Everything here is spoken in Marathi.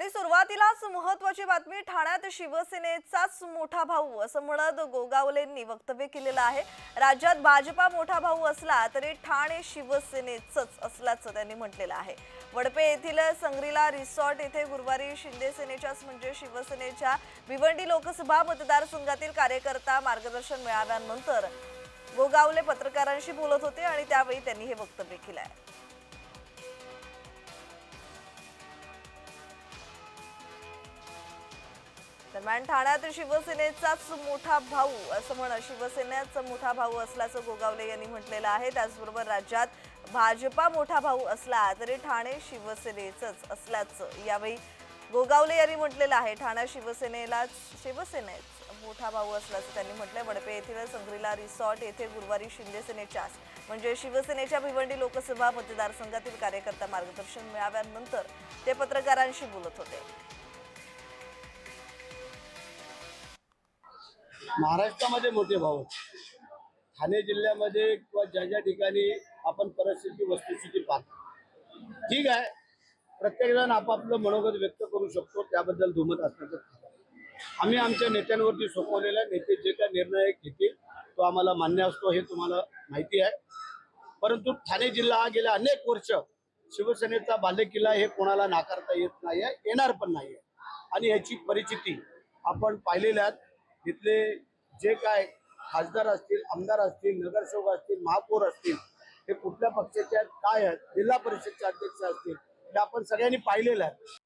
आणि सुरुवातीलाच महत्वाची बातमी ठाण्यात शिवसेनेचाच मोठा भाऊ असं म्हणत गोगावलेंनी वक्तव्य केलेलं आहे. राज्यात भाजपा मोठा भाऊ असला तरी ठाणे शिवसेनेचंच असल्याचं त्यांनी म्हटलेलं आहे. वडपे येथील संग्रीला रिसॉर्ट येथे गुरुवारी शिंदे सेनेच्याच म्हणजे शिवसेनेच्या भिवंडी लोकसभा मतदारसंघातील कार्यकर्ता मार्गदर्शन मिळाल्यानंतर गोगावले पत्रकारांशी बोलत होते आणि त्यावेळी त्यांनी हे वक्तव्य केलं आहे दरम्यान ठाण्यात शिवसेनेचाच मोठा भाऊ असं म्हण शिवसेनेच मोठा भाऊ असल्याचं गोगावले यांनी म्हटलेलं आहे. त्याचबरोबर राज्यात भाजपा मोठा भाऊ असला तरी ठाणे शिवसेनेचंच असल्याचं यावेळी गोगावले यांनी म्हटलेलं आहे. ठाणा शिवसेनेला शिवसेनेच मोठा भाऊ असल्याचं त्यांनी म्हटलंय. वडपे येथील संग्रीला रिसॉर्ट येथे गुरुवारी शिंदेसेनेच्याच म्हणजे शिवसेनेच्या भिवंडी लोकसभा मतदारसंघातील कार्यकर्ता मार्गदर्शन मिळाव्यानंतर ते पत्रकारांशी बोलत होते. महाराष्ट्रामध्ये मोठे भाऊ आहेत. ठाणे जिल्ह्यामध्ये किंवा ज्या ज्या ठिकाणी आपण परिस्थिती वस्तुस्थिती पाहतो. ठीक आहे. प्रत्येकजण आपापलं मनोगत व्यक्त करू शकतो. त्याबद्दल दुमत असण्याचं आम्ही आमच्या नेत्यांवरती सोपवलेला नेते जे काय निर्णय घेतील तो आम्हाला मान्य असतो हे तुम्हाला माहिती आहे. परंतु ठाणे जिल्हा हा गेल्या अनेक वर्ष शिवसेनेचा बालेकिल्ला हे कोणाला नाकारता येत नाही आहे येणार पण नाही आहे आणि याची परिचिती आपण पाहिलेल्या आहेत तिथले जे काय खासदार असतील आमदार असतील नगरसेवक असतील महापौर असतील हे कुठल्या पक्षाचे आहेत काय आहेत जिल्हा परिषदचे अध्यक्ष असतील हे आपण सगळ्यांनी पाहिलेलं आहे.